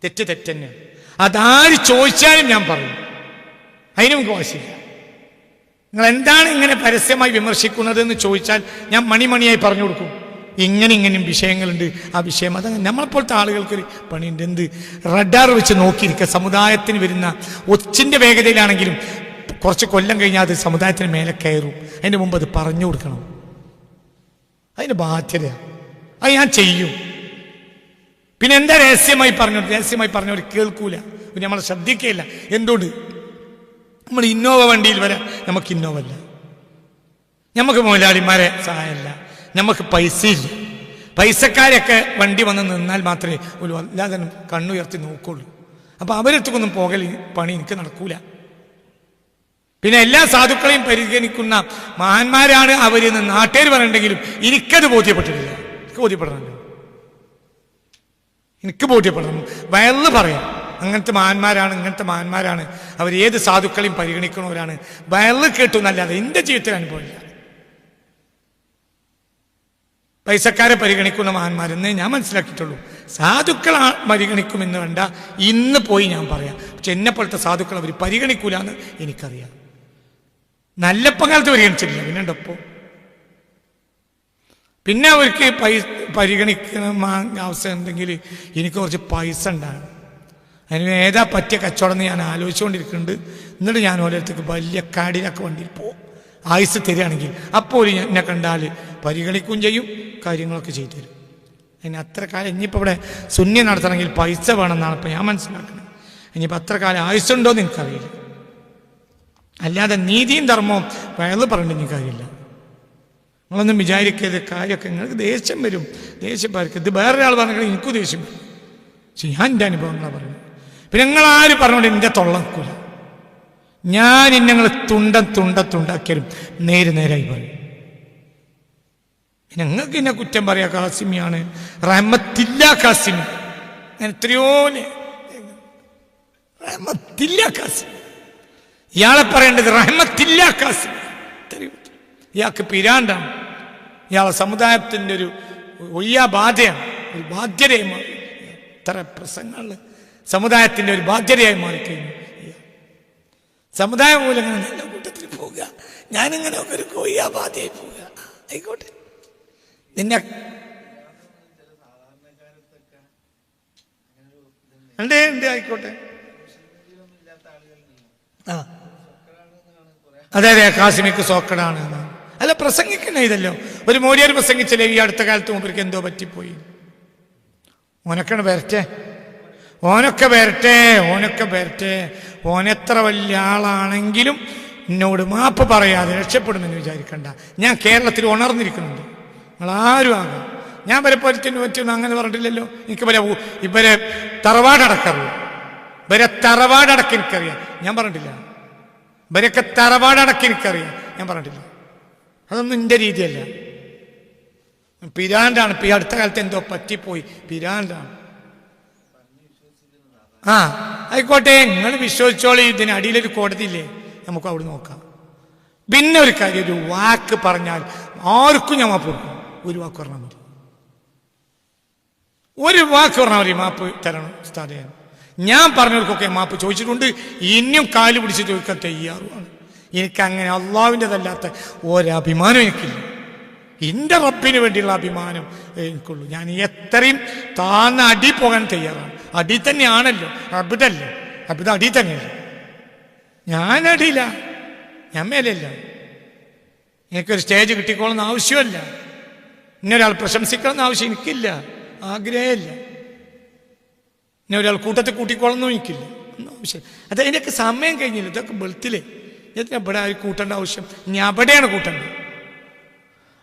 തെറ്റ് തെറ്റന്നെ. അതാര് ചോദിച്ചാലും ഞാൻ പറയും. അതിനും വാശിയില്ല നിങ്ങൾ എന്താണ് ഇങ്ങനെ പരസ്യമായി വിമർശിക്കുന്നത് എന്ന് ചോദിച്ചാൽ ഞാൻ മണിമണിയായി പറഞ്ഞു കൊടുക്കും. ഇങ്ങനെ ഇങ്ങനെയും വിഷയങ്ങളുണ്ട്. ആ വിഷയം അത് നമ്മളെപ്പോലത്തെ ആളുകൾക്കൊരു പണിയുണ്ട്. എന്ത്? റഡാർ വെച്ച് നോക്കിയിരിക്കുക. സമുദായത്തിന് വരുന്ന ഒച്ചിന്റെ വേഗതയിലാണെങ്കിലും കുറച്ച് കൊല്ലം കഴിഞ്ഞാൽ അത് സമുദായത്തിന് മേലെ കയറും. അതിന് മുമ്പ് അത് പറഞ്ഞു കൊടുക്കണം. അതിന് ബാധ്യത. അത് ഞാൻ ചെയ്യും. പിന്നെ എന്താ രഹസ്യമായി പറഞ്ഞു രഹസ്യമായി പറഞ്ഞവർ കേൾക്കൂല. പിന്നെ നമ്മളെ ശ്രദ്ധിക്കുകയില്ല എന്തുകൊണ്ട്? നമ്മൾ ഇന്നോവ വണ്ടിയിൽ വരാം നമുക്ക് ഇന്നോവ അല്ല. നമുക്ക് മുതലാളിമാരെ സഹായമല്ല. നമുക്ക് പൈസയില്ല. പൈസക്കാരൊക്കെ വണ്ടി വന്ന് നിന്നാൽ മാത്രമേ ഒരു വല്ലാതെ കണ്ണുയർത്തി നോക്കുള്ളൂ. അപ്പൊ അവരെടുത്തൊന്നും പോകൽ പണി എനിക്ക് നടക്കൂല. പിന്നെ എല്ലാ സാധുക്കളെയും പരിഗണിക്കുന്ന മഹാന്മാരാണ് അവരെന്ന് നാട്ടുകാർ പറയണ്ടെങ്കിലും എനിക്കത് ബോധ്യപ്പെട്ടിട്ടില്ല. എനിക്ക് ബോധ്യപ്പെടണമല്ലോ എനിക്ക് ബോധ്യപ്പെടണം. വയറിൽ പറയാം. അങ്ങനത്തെ മഹാന്മാരാണ് ഇങ്ങനത്തെ മഹാന്മാരാണ്. അവർ ഏത് സാധുക്കളെയും പരിഗണിക്കുന്നവരാണ്. വയറിൽ കേട്ടു എന്നല്ലാതെ എന്റെ ജീവിതത്തിൽ അനുഭവമില്ല. പൈസക്കാരെ പരിഗണിക്കുന്ന മഹാന്മാരെന്നേ ഞാൻ മനസ്സിലാക്കിയിട്ടുള്ളൂ. സാധുക്കൾ പരിഗണിക്കുമെന്ന് വേണ്ട. ഇന്ന് പോയി ഞാൻ പറയാം. പക്ഷെ എന്നെപ്പോലത്തെ സാധുക്കൾ അവർ പരിഗണിക്കൂല എന്ന് എനിക്കറിയാം. നല്ലപ്പം കാലത്ത് പരിഗണിച്ചിട്ടില്ല. പിന്നെ ഉണ്ടപ്പോ പിന്നെ അവർക്ക് പൈസ പരിഗണിക്കുന്ന മാ- അവസ്ഥ ഉണ്ടെങ്കിൽ എനിക്ക് കുറച്ച് പൈസ ഉണ്ടാകും അതിന് ഏതാ പറ്റിയ കച്ചവടം എന്ന് ഞാൻ ആലോചിച്ചുകൊണ്ടിരിക്കുന്നുണ്ട്. എന്നിട്ട് ഞാൻ ഓരോരുത്തർക്ക് വലിയ കാടിലൊക്കെ വണ്ടിയിൽ പോകും ആയുസ് തരികയാണെങ്കിൽ അപ്പോൾ ഞാൻ എന്നെ കണ്ടാൽ പരിഗണിക്കുകയും ചെയ്യും കാര്യങ്ങളൊക്കെ ചെയ്തു തരും. അതിന് അത്ര കാലം ഇനിയിപ്പോൾ ഇവിടെ ശൂന്യം നടത്തണമെങ്കിൽ പൈസ വേണമെന്നാണ് ഇപ്പം ഞാൻ മനസ്സിലാക്കുന്നത്. ഇനിയിപ്പോൾ അത്ര കാലം ആയുസ്സുണ്ടോ എന്ന് എനിക്കറിയില്ല അല്ലാതെ നീതിയും ധർമ്മവും വയറ് പറഞ്ഞിട്ട് കാര്യമില്ല. നിങ്ങളൊന്നും വിചാരിക്കരുത്. കാര്യമൊക്കെ നിങ്ങൾക്ക് ദേഷ്യം വരും. ദേഷ്യം പാർക്ക് ഇത് വേറൊരാൾ പറഞ്ഞാൽ എനിക്കും ദേഷ്യം വരും. പക്ഷെ ഞാൻ എന്റെ അനുഭവങ്ങളാണ് പറയുന്നത്. പിന്നെ നിങ്ങളാര് പറഞ്ഞോണ്ട് എന്റെ തൊള്ളക്കൂല. ഞാൻ ഇന്നങ്ങൾ തുണ്ടം തുണ്ട തുണ്ടാക്കിയാലും നേര് നേരായി പറയും. പിന്നെ നിങ്ങൾക്ക് എന്നെ കുറ്റം പറയാം കാസിമിയാണ് റഹ്മത്തില്ല കാസിമി ഞാൻ എത്രയോ റഹ്മത്തില്ല കാസിമി ഇയാളെ പറയേണ്ടത് റഹ്മത്തില്ല കാസിം. ഇയാൾക്ക് പിരാണ്ടാണ് ഇയാളെ സമുദായത്തിന്റെ ഒരു ഒയ്യാ ബാധയാണ് ഒരു ബാധ്യതയായി മാറി. ഇത്ര പ്രസംഗങ്ങൾ സമുദായത്തിന്റെ ഒരു ബാധ്യതയായി മാറിക്കഴിഞ്ഞു. സമുദായം മൂലം നല്ല കൂട്ടത്തിൽ പോവുക. ഞാനിങ്ങനെ ഒരു കൊയ്യാ ബാധയായി പോവുക. ആയിക്കോട്ടെ. നിന്നെ ഉണ്ട് ഉണ്ട് ആയിക്കോട്ടെ. ആ. അതെ അതെ കാസിമിക്ക് സോക്കടാണ് അല്ല പ്രസംഗിക്കുന്ന ഇതല്ലോ. ഒരു മോരിയാർ പ്രസംഗിച്ചല്ലേ ഈ അടുത്ത കാലത്ത് മൂപ്പർക്ക് എന്തോ പറ്റിപ്പോയി? ഓനൊക്കെയാണ് വരട്ടെ. ഓനൊക്കെ വരട്ടെ ഓനൊക്കെ വരട്ടെ. ഓനെത്ര വലിയ ആളാണെങ്കിലും എന്നോട് മാപ്പ് പറയാതെ രക്ഷപ്പെടുമെന്ന് വിചാരിക്കണ്ട. ഞാൻ കേരളത്തിൽ ഉണർന്നിരിക്കുന്നുണ്ട്. നിങ്ങൾ ആരും ആകാം ഞാൻ വരെ പൊരത്തിന് പറ്റുമെന്ന് അങ്ങനെ പറഞ്ഞിട്ടില്ലല്ലോ. എനിക്ക് വരെ ഇവരെ തറവാടടക്കറിയോ ഇവരെ തറവാടടക്കം ഞാൻ പറഞ്ഞിട്ടില്ല. ഇവരൊക്കെ തറവാടക്കി എനിക്കറിയാം. ഞാൻ പറഞ്ഞിട്ടില്ല. അതൊന്നും എന്റെ രീതിയല്ല. പിരാണ്ടാണ് ഈ അടുത്ത കാലത്ത് എന്തോ പറ്റിപ്പോയി. പിരാണ്ടാണ് ആ ആയിക്കോട്ടെ. നിങ്ങൾ വിശ്വസിച്ചോളി. കോടതി ഇല്ലേ നമുക്ക് അവിടെ നോക്കാം. പിന്നെ ഒരു കാര്യം ഒരു വാക്ക് പറഞ്ഞാൽ ആർക്കും ഞാൻ മാപ്പ് കൊടുക്കും. ഒരു വാക്ക് പറഞ്ഞാൽ മതി. ഒരു വാക്ക് പറഞ്ഞാൽ മതി. മാപ്പ് തരണം. ഉസ്താദേ ഞാൻ പറഞ്ഞവർക്കൊക്കെ മാപ്പ് ചോദിച്ചിട്ടുണ്ട്. ഇനിയും കാൽ പിടിച്ച് ചോദിക്കാൻ തയ്യാറുമാണ്. എനിക്ക് അങ്ങനെ അള്ളാവിന്റെതല്ലാത്ത ഒരഭിമാനം എനിക്കില്ല. എന്റെ റബ്ബിന് വേണ്ടിയുള്ള അഭിമാനം എനിക്കുള്ളൂ. ഞാൻ എത്രയും താന്ന അടി പോകാൻ തയ്യാറാണ്. അടി തന്നെയാണല്ലോ. അബിതല്ലേ അബിത അടി തന്നെയല്ലേ. ഞാൻ അടിയില്ല. ഞാൻ മേലല്ല. എനിക്കൊരു സ്റ്റേജ് കിട്ടിക്കോളുന്ന ആവശ്യമല്ല. ഇന്നൊരാൾ പ്രശംസിക്കണമെന്ന് ആവശ്യം എനിക്കില്ല. ആഗ്രഹമില്ല. ഇന്നെ ഒരാൾ കൂട്ടത്തിൽ കൂട്ടിക്കോളൊന്നും എനിക്കില്ല. ആവശ്യം അത് അതിന്റെയൊക്കെ സമയം കഴിഞ്ഞില്ല. ഇതൊക്കെ വെളുത്തില്ലേ ഞാൻ ഇവിടെ ആരും കൂട്ടേണ്ട ആവശ്യം. ഞാൻ അവിടെയാണ് കൂട്ടേണ്ടത്.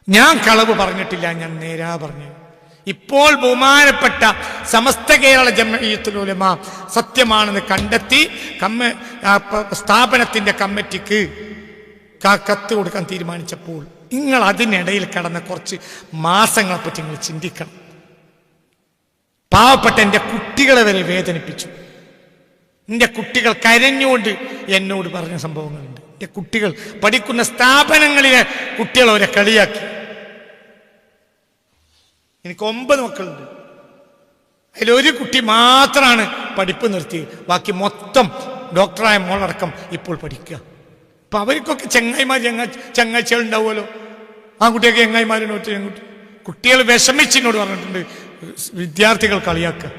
ഞാൻ കളവ് പറഞ്ഞിട്ടില്ല ഞാൻ നേരാ പറഞ്ഞു ഇപ്പോൾ ബഹുമാനപ്പെട്ട സമസ്ത കേരള ജമയത്തുലമ സത്യമാണെന്ന് കണ്ടെത്തി കമ്മ സ്ഥാപനത്തിന്റെ കമ്മിറ്റിക്ക് കത്ത് കൊടുക്കാൻ തീരുമാനിച്ചപ്പോൾ നിങ്ങൾ അതിനിടയിൽ കടന്ന കുറച്ച് മാസങ്ങളെപ്പറ്റി നിങ്ങൾ ചിന്തിക്കണം. പാവപ്പെട്ട എന്റെ കുട്ടികളെ വരെ വേദനിപ്പിച്ചു. എന്റെ കുട്ടികൾ കരഞ്ഞുകൊണ്ട് എന്നോട് പറഞ്ഞ സംഭവങ്ങളുണ്ട്. എന്റെ കുട്ടികൾ പഠിക്കുന്ന സ്ഥാപനങ്ങളിലെ കുട്ടികൾ അവരെ കളിയാക്കി. എനിക്ക് ഒമ്പത് മക്കളുണ്ട്. അതിലൊരു കുട്ടി മാത്രമാണ് പഠിപ്പ് നിർത്തി ബാക്കി മൊത്തം ഡോക്ടറായ മോളടക്കം ഇപ്പോൾ പഠിക്കുക. അപ്പൊ അവർക്കൊക്കെ ചെങ്ങായിമാർ ചങ്ങ ചങ്ങാഴ്ചകൾ ഉണ്ടാവുമല്ലോ ആ കുട്ടിയൊക്കെ ചെങ്ങായിമാരിനോട്ട് ചെങ്ങോട്ട് കുട്ടികൾ വിഷമിച്ചിനോട് പറഞ്ഞിട്ടുണ്ട് വിദ്യാർത്ഥികൾ കളിയാക്കുക.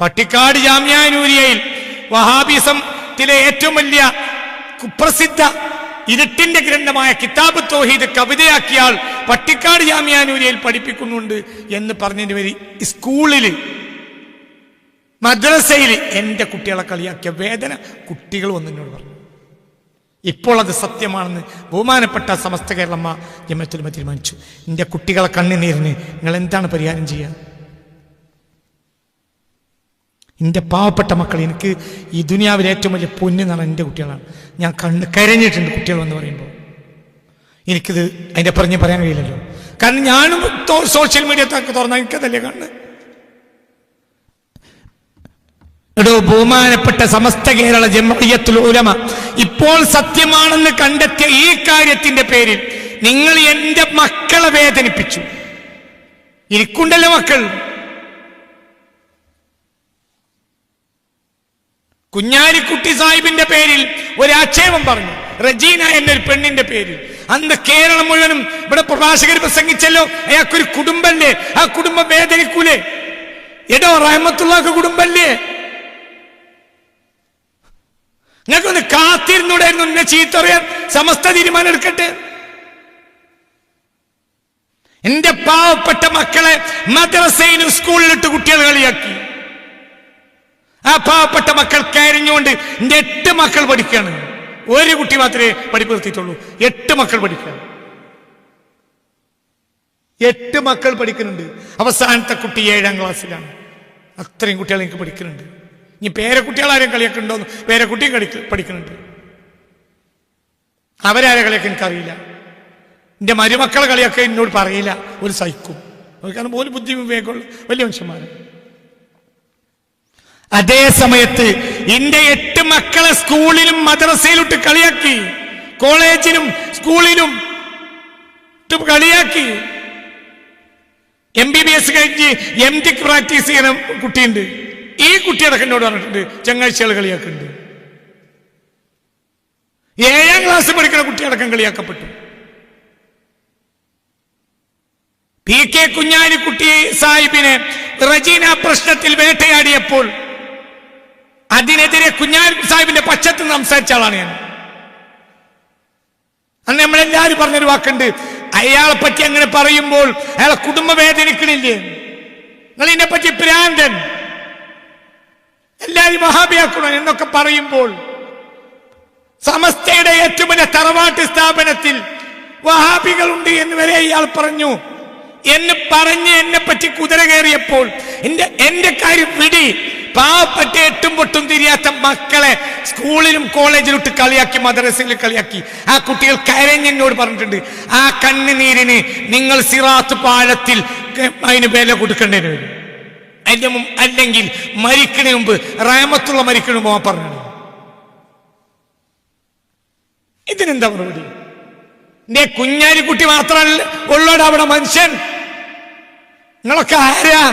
പട്ടിക്കാട് ജാമ്യാനൂരിയയിൽ വഹാബിസത്തിലെ ഏറ്റവും വലിയ കുപ്രസിദ്ധ ഇരുട്ടിന്റെ ഗ്രന്ഥമായ കിതാബ് തോഹീദ് കവിതയാക്കിയാൽ പട്ടിക്കാട് ജാമ്യാനൂരിയയിൽ പഠിപ്പിക്കുന്നുണ്ട് എന്ന് പറഞ്ഞതിന് വരി സ്കൂളിൽ മദ്രസയിൽ എന്റെ കുട്ടികളെ കളിയാക്കിയ വേദന കുട്ടികൾ വന്നതിനോട് പറഞ്ഞു. ഇപ്പോൾ അത് സത്യമാണെന്ന് ബഹുമാനപ്പെട്ട സമസ്ത കേരളമ്മ ജമത്തുലമ തീരുമാനിച്ചു എന്റെ കുട്ടികളെ കണ്ണുനീരിന് നിങ്ങൾ എന്താണ് പരിഹാരം ചെയ്യുക എന്റെ പാവപ്പെട്ട മക്കൾ എനിക്ക് ഈ ദുനിയാവിലെ ഏറ്റവും വലിയ പൊന്ന് എന്നാണ് എന്റെ കുട്ടികളാണ്. ഞാൻ കണ്ണ് കരഞ്ഞിട്ടുണ്ട് കുട്ടികൾ എന്ന് പറയുമ്പോൾ. എനിക്കിത് അതിന്റെ പറഞ്ഞ് പറയാൻ കഴിയില്ലല്ലോ. കാരണം ഞാനും സോഷ്യൽ മീഡിയ തുറന്നാൽ എനിക്കതല്ലേ കണ്ണ്? എടോ ബഹുമാനപ്പെട്ട സമസ്ത കേരള ജമയത്തുൽ ഉലമ ഇപ്പോൾ സത്യമാണെന്ന് കണ്ടെത്തിയ ഈ കാര്യത്തിന്റെ പേരിൽ നിങ്ങൾ എന്റെ മക്കളെ വേദനിപ്പിച്ചു. ഇരിക്കുണ്ടല്ലോ മക്കൾ. കുഞ്ഞാലിക്കുട്ടി സാഹിബിന്റെ പേരിൽ ഒരാക്ഷേപം പറഞ്ഞു. റജീന എന്നൊരു പെണ്ണിന്റെ പേരിൽ. അന്ന് കേരളം മുഴുവനും ഇവിടെ പ്രഭാഷകർ പ്രസംഗിച്ചല്ലോ അയാൾക്കൊരു കുടുംബല്ലേ? ആ കുടുംബം വേദനിക്കൂലേ? എടോ റഹമത്തുള്ളക്ക് കുടുംബല്ലേ? നിങ്ങൾക്കൊന്ന് കാത്തിരുന്നൂടായിരുന്നു എന്നെ ചീത്തറിയാൻ സമസ്ത തീരുമാനം എടുക്കട്ടെ. എന്റെ പാവപ്പെട്ട മക്കളെ മദ്രസയിലും സ്കൂളിലിട്ട് കുട്ടികൾ കളിയാക്കി. ആ പാവപ്പെട്ട മക്കൾ കരഞ്ഞുകൊണ്ട് എന്റെ എട്ട് മക്കൾ പഠിക്കുകയാണ് ഒരു കുട്ടി മാത്രമേ പഠിപ്പ് നിർത്തിയിട്ടുള്ളൂ. എട്ട് മക്കൾ പഠിക്കുകയാണ് എട്ട് മക്കൾ പഠിക്കുന്നുണ്ട്. അവസാനത്തെ കുട്ടി ഏഴാം ക്ലാസ്സിലാണ്. അത്രയും കുട്ടികൾ എനിക്ക് പഠിക്കുന്നുണ്ട്. ഇനി പേരക്കുട്ടികളാരും ഉണ്ടോന്ന് പേരക്കുട്ടിയും കളി പഠിക്കുന്നുണ്ട്. അവരാരെ കളിയൊക്കെ എനിക്കറിയില്ല. എന്റെ മരുമക്കളെ കളിയൊക്കെ എന്നോട് പറയില്ല. ഒരു സഹിക്കും കാരണം ഒരു ബുദ്ധി വിവേകമുള്ള വലിയ മനുഷ്യന്മാരാണ് അതേ സമയത്ത് എന്റെ എട്ട് മക്കളെ സ്കൂളിലും മദ്രസയിലിട്ട് കളിയാക്കി കോളേജിലും സ്കൂളിലും കളിയാക്കി. എം ബി ബി എസ് കഴിഞ്ഞ് എം ടിക്ക് പ്രാക്ടീസ് ചെയ്യുന്ന കുട്ടിയുണ്ട്. ഈ കുട്ടിയടക്കം എന്നോട് പറഞ്ഞിട്ടുണ്ട് ചങ്ങാഴ്ചകൾ കളിയാക്കുന്നുണ്ട് ഏഴാം ക്ലാസ് പഠിക്കുന്ന കുട്ടിയടക്കം കളിയാക്കപ്പെട്ടു. പി കെ കുഞ്ഞാലിക്കുട്ടി സാഹിബിനെ റജീന പ്രശ്നത്തിൽ വേട്ടയാടിയപ്പോൾ അതിനെതിരെ കുഞ്ഞാലി സാഹിബിന്റെ പക്ഷത്ത് സംസാരിച്ച ആളാണ് ഞാൻ. അന്ന് നമ്മളെല്ലാരും പറഞ്ഞൊരു വാക്കുണ്ട് അയാളെ പറ്റി അങ്ങനെ പറയുമ്പോൾ അയാളെ കുടുംബ വേദനിക്കണില്ലേ നിങ്ങൾ ഇതിനെ പറ്റി പ്രാന്തൻ എല്ലാരും വഹാബിയാക്കണം എന്നൊക്കെ പറയുമ്പോൾ സമസ്തയുടെ ഏറ്റവും വലിയ തറവാട്ട് സ്ഥാപനത്തിൽ വഹാബികളുണ്ട് എന്ന് വരെ ഇയാൾ പറഞ്ഞു. എന്ന് പറഞ്ഞ് എന്നെ പറ്റി കുതിര കയറിയപ്പോൾ എന്റെ എന്റെ കാര്യം വിടി. പാവപ്പെട്ട എട്ടും പൊട്ടും തിരിയാത്ത മക്കളെ സ്കൂളിലും കോളേജിലും ഇട്ട് കളിയാക്കി മദ്രസയിൽ കളിയാക്കി. ആ കുട്ടികൾ കരഞ്ഞെന്നോട് പറഞ്ഞിട്ടുണ്ട് ആ കണ്ണുനീരിന് നിങ്ങൾ സിറാത്ത് പാഴത്തിൽ അതിന് വില കൊടുക്കേണ്ടതിന് വരും. മുമ്പ് അല്ലെങ്കിൽ മരിക്കണ മുമ്പ് റാമത്തുള്ള മരിക്കണ മുമ്പ് പറഞ്ഞു ഇതിനെന്താ മറുപടി? എന്റെ കുഞ്ഞാലിക്കുട്ടി മാത്രമല്ല ഉള്ളോട് അവിടെ മനുഷ്യൻ. നിങ്ങളൊക്കെ ആരാ?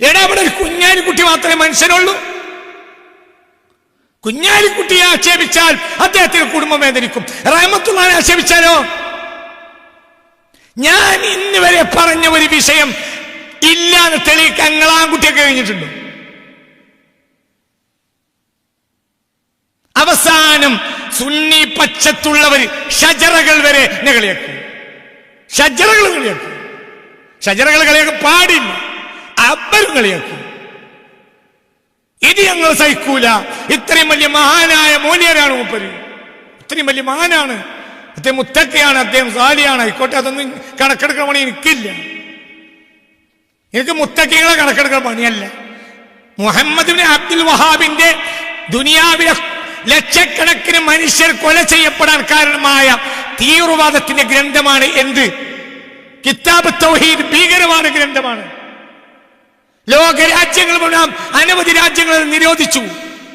എടാ അവിടെ ഒരു കുഞ്ഞാലിക്കുട്ടി മാത്രമേ മനുഷ്യനുള്ളൂ. കുഞ്ഞാലിക്കുട്ടിയെ ആക്ഷേപിച്ചാൽ അദ്ദേഹത്തിന് കുടുംബം വേദനിക്കും. റഹമത്തുള്ളാനെ ആക്ഷേപിച്ചാലോ? ഞാൻ ഇന്ന് വരെ പറഞ്ഞ ഒരു വിഷയം ഇല്ലാന്ന് തെളിയിക്കാൻ നിങ്ങൾ ആൺകുട്ടിയൊക്കെ കഴിഞ്ഞിട്ടുണ്ട്. അവസാനം സുന്നി പച്ചത്തുള്ളവർ ഷജറകൾ വരെ കളിയാക്കും. ഷജറകൾ കളിയാക്കും. ഷജറകൾ കളിയാക്കാൻ പാടില്ല. അബ്ബരും കളിയാക്കും. ഇത് ഞങ്ങൾ സഹിക്കൂല. ഇത്രയും വലിയ മഹാനായ മോനിയരാണ് മൂപ്പര്. ഇത്രയും വലിയ മഹാനാണ്. അദ്ദേഹം മുത്തക്കയാണ് അദ്ദേഹം സാലിയാണ്. ആയിക്കോട്ടെ അതൊന്നും കണക്കെടുക്കണമെങ്കിൽ എനിക്കില്ല. എനിക്ക് മുത്തക്കികളെ കണക്കെടുക്കുന്ന പണിയല്ല. മുഹമ്മദ് അബ്ദുൽ വഹാബിന്റെ ദുനിയാവിലെ ലക്ഷക്കണക്കിന് മനുഷ്യർ കൊല ചെയ്യപ്പെടാൻ കാരണമായ തീവ്രവാദത്തിന്റെ ഗ്രന്ഥമാണ് എന്ത്? കിതാബ് തൗഹീദ് ഭീകരമായ ഗ്രന്ഥമാണ്. ലോക രാജ്യങ്ങൾ മുഴുവൻ അനവധി രാജ്യങ്ങൾ നിരോധിച്ചു.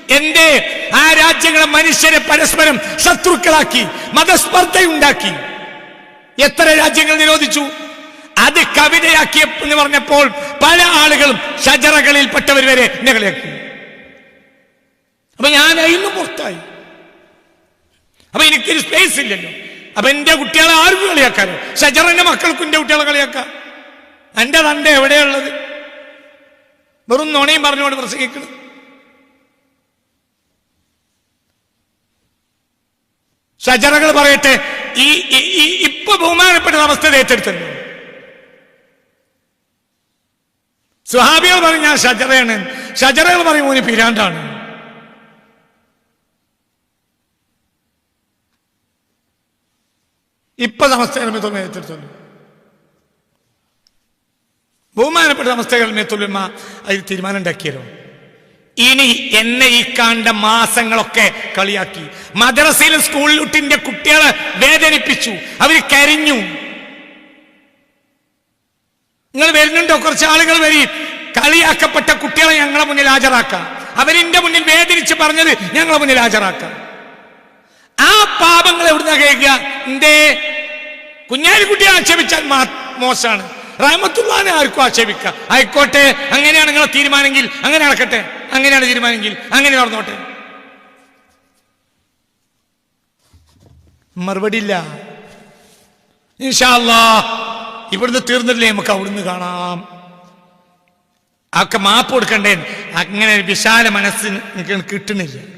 എന്റെ ആ രാജ്യങ്ങളെ മനുഷ്യരെ പരസ്പരം ശത്രുക്കളാക്കി മതസ്പർദ്ധയുണ്ടാക്കി. എത്ര രാജ്യങ്ങൾ നിരോധിച്ചു? അത് കവിതയാക്കിയ എന്ന് പറഞ്ഞപ്പോൾ പല ആളുകളും ഷജറകളിൽപ്പെട്ടവർ വരെ എന്നെ അപ്പൊ ഞാൻ അതിന് പുറത്തായി. അപ്പൊ എനിക്കൊരു സ്പേസ് ഇല്ലല്ലോ. അപ്പൊ എന്റെ കുട്ടികളെ ആർക്ക് കളിയാക്കാനോ ഷജറിന്റെ മക്കൾക്കും എന്റെ കുട്ടികളെ കളിയാക്കാം എന്റെ തന്റെ എവിടെയുള്ളത്? വെറും നുണയും പറഞ്ഞുകൊണ്ട് പ്രസംഗിക്കണം ഷജറകൾ പറയട്ടെ ഈ ഇപ്പൊ ബഹുമാനപ്പെട്ട അവസ്ഥ ഏറ്റെടുത്തല്ലോ. സുഹാബികൾ പറയും ഞാൻ ഷജറയാണ്. ഷജറകൾ പറയും ഓന് പിരാണ്ടാണ് ഇപ്പൊ നമസ്തകൾ ഏറ്റെടുത്തല്ലോ ബഹുമാനപ്പെട്ട നമസ്തകൾ മേത്തുല്ലുമ്മ അതിൽ തീരുമാനം ഉണ്ടാക്കിയല്ലോ. ഇനി എന്നെ ഈ കാണ്ട മാസങ്ങളൊക്കെ കളിയാക്കി. മദ്രസയിലും സ്കൂളിലുട്ടിന്റെ കുട്ടികളെ വേദനിപ്പിച്ചു. അവർ കരിഞ്ഞു. നിങ്ങൾ വരുന്നുണ്ടോ? കുറച്ച് ആളുകൾ വരി. കളിയാക്കപ്പെട്ട കുട്ടികളെ ഞങ്ങളുടെ മുന്നിൽ ഹാജരാക്കാം. അവരിന്റെ മുന്നിൽ വേദനിച്ച് പറഞ്ഞത് ഞങ്ങളെ മുന്നിൽ ഹാജരാക്കാം. ആ പാപങ്ങൾ എവിടുന്ന കേൾക്കുക? എന്തേ? കുഞ്ഞാലിക്കുട്ടിയെ ആക്ഷേപിച്ചാൽ മോശമാണ്. റഹമത്തുള്ളാനെ ആർക്കും ആക്ഷേപിക്കാം. ആയിക്കോട്ടെ അങ്ങനെയാണ് നിങ്ങളെ തീരുമാനമെങ്കിൽ അങ്ങനെ നടക്കട്ടെ അങ്ങനെയാണ് തീരുമാനമെങ്കിൽ അങ്ങനെ നടന്നോട്ടെ. മറുപടി ഇല്ല. ഇൻഷാല്ലാ ഇവിടുന്ന് തീർന്നില്ലേ നമുക്ക് അവിടുന്ന് കാണാം. ആക്കെ മാപ്പ് കൊടുക്കണ്ടേ? അങ്ങനെ വിശാല മനസ്സിന് കിട്ടുന്നില്ല.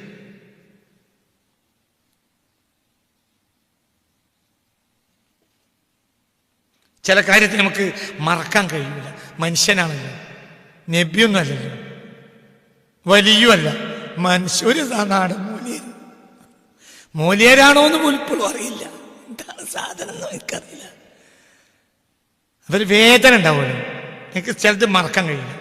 ചില കാര്യത്തിൽ നമുക്ക് മറക്കാൻ കഴിയില്ല മനുഷ്യനാണല്ലോ. നബിയൊന്നും അല്ലല്ലോ വലിയുമല്ല. മനുഷ്യ ഒരു നാടൻ മൂലിയർ മൂലിയരാണോ എന്ന് പോലും ഇപ്പോഴും അറിയില്ല. എന്താണ് സാധനം എനിക്കറിയില്ല. അതൊരു വേദന ഉണ്ടാവുമല്ലോ എനിക്ക് ചിലത് മറക്കാൻ കഴിയില്ല.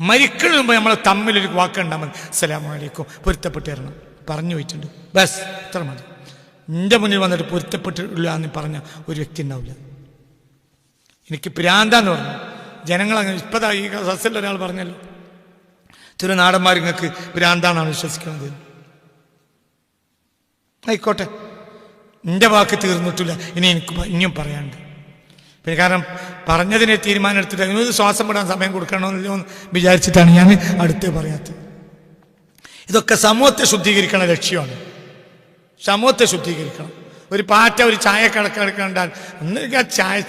മരിക്കണ മുമ്പ് നമ്മൾ തമ്മിലൊരു വാക്കുണ്ടാകുമ്പോൾ അസ്സലാമലൈക്കും പൊരുത്തപ്പെട്ട് തരണം പറഞ്ഞു വെച്ചിട്ടുണ്ട് ബസ്. ഇത്ര മതി. എന്റെ മുന്നിൽ വന്നിട്ട് പൊരുത്തപ്പെട്ടില്ല എന്ന് പറഞ്ഞ ഒരു വ്യക്തി ഉണ്ടാവില്ല എനിക്ക് പ്രാന്താന്ന് പറഞ്ഞു. ജനങ്ങൾ അങ്ങനെ ഇപ്പതാ ഈ സസ്സിൽ ഒരാൾ പറഞ്ഞല്ലോ. ചില നാടന്മാർ നിങ്ങൾക്ക് പ്രാന്താണെന്നാണ് വിശ്വസിക്കുന്നത്. ആയിക്കോട്ടെ. എന്റെ വാക്ക് തീർന്നിട്ടില്ല. ഇനി എനിക്ക് ഇനിയും പറയാനുണ്ട്. പിന്നെ കാരണം പറഞ്ഞതിനെ തീരുമാനം എടുത്തിട്ട് ഇതിനൊരു ശ്വാസം വിടാൻ സമയം കൊടുക്കണമെന്നോ വിചാരിച്ചിട്ടാണ് ഞാൻ അടുത്ത് പറയാത്തത്. ഇതൊക്കെ സമൂഹത്തെ ശുദ്ധീകരിക്കണ ലക്ഷ്യമാണ്. സമൂഹത്തെ ശുദ്ധീകരിക്കണം. ഒരു പാറ്റ ഒരു ചായ കണക്കെടുക്കണ്ടാൽ ഒന്നുകിൽ ആ ചായ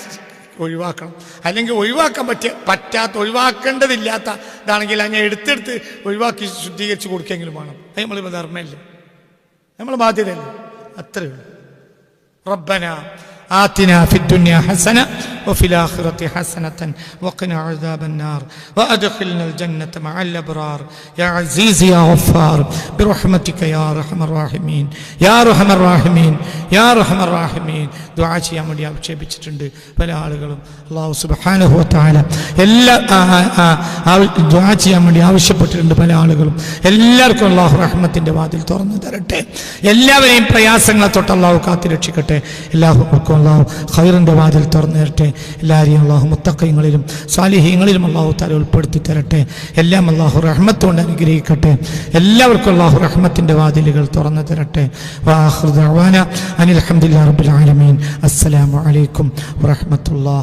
ഒഴിവാക്കണം. അല്ലെങ്കിൽ ഒഴിവാക്കാൻ പറ്റിയ പറ്റാത്ത ഒഴിവാക്കേണ്ടതില്ലാത്ത ഇതാണെങ്കിൽ അങ്ങനെ എടുത്തെടുത്ത് ഒഴിവാക്കി ശുദ്ധീകരിച്ച് കൊടുക്കെങ്കിലും വേണം. അത് നമ്മളിപ്പോൾ ധർമ്മമില്ല? നമ്മൾ ബാധ്യതയല്ല? അത്രയുള്ളൂ റബ്ബന آتنا في الدنيا حسنة وفي الآخرة حسنة وقنا عذاب النار وأدخلنا الجنة مع الأبرار يا عزيز يا غفار برحمتك يا أرحم الراحمين يا أرحم الراحمين يا أرحم الراحمين دعاء ചെയ്യാൻ വേണ്ടി ആക്ഷേപിച്ചിട്ടുണ്ട് പല ആളുകളും അള്ളാഹു സുബ്ഹാനഹു വതആല എല്ലാ ആ, ആ, ആ, ദുആ ചെയ്യാൻ വേണ്ടി ആവശ്യപ്പെട്ടിട്ടുണ്ട് പല ആളുകളും എല്ലാവർക്കും അള്ളാഹു റഹ്മത്തിന്റെ വാതിൽ തുറന്നു തരട്ടെ എല്ലാവരെയും പ്രയാസങ്ങളെ തൊട്ട് അള്ളാഹു കാത്തി രക്ഷിക്കട്ടെ എല്ലാവർക്കും അള്ളാഹു ഖൈറിന്റെ വാതിൽ തുറന്നു തരട്ടെ എല്ലാവരെയും അള്ളാഹു മുത്തക്കയങ്ങളിലും സാലിഹ്യങ്ങളിലും അള്ളാഹു താല ഉൾപ്പെടുത്തി തരട്ടെ. എല്ലാം അള്ളാഹു റഹ്മത്ത് കൊണ്ട് അനുഗ്രഹിക്കട്ടെ. എല്ലാവർക്കും അള്ളാഹു റഹ്മത്തിന്റെ വാതിലുകൾ തുറന്നു തരട്ടെ.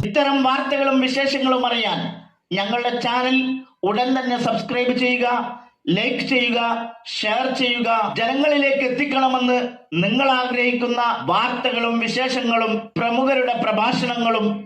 ഇത്തരം വാർത്തകളും വിശേഷങ്ങളും അറിയാൻ ഞങ്ങളുടെ ചാനൽ ഉടൻ തന്നെ സബ്സ്ക്രൈബ് ചെയ്യുക ലൈക്ക് ചെയ്യുക ഷെയർ ചെയ്യുക. ജനങ്ങളിലേക്ക് എത്തിക്കണമെന്ന് നിങ്ങൾ ആഗ്രഹിക്കുന്ന വാർത്തകളും വിശേഷങ്ങളും പ്രമുഖരുടെ പ്രഭാഷണങ്ങളും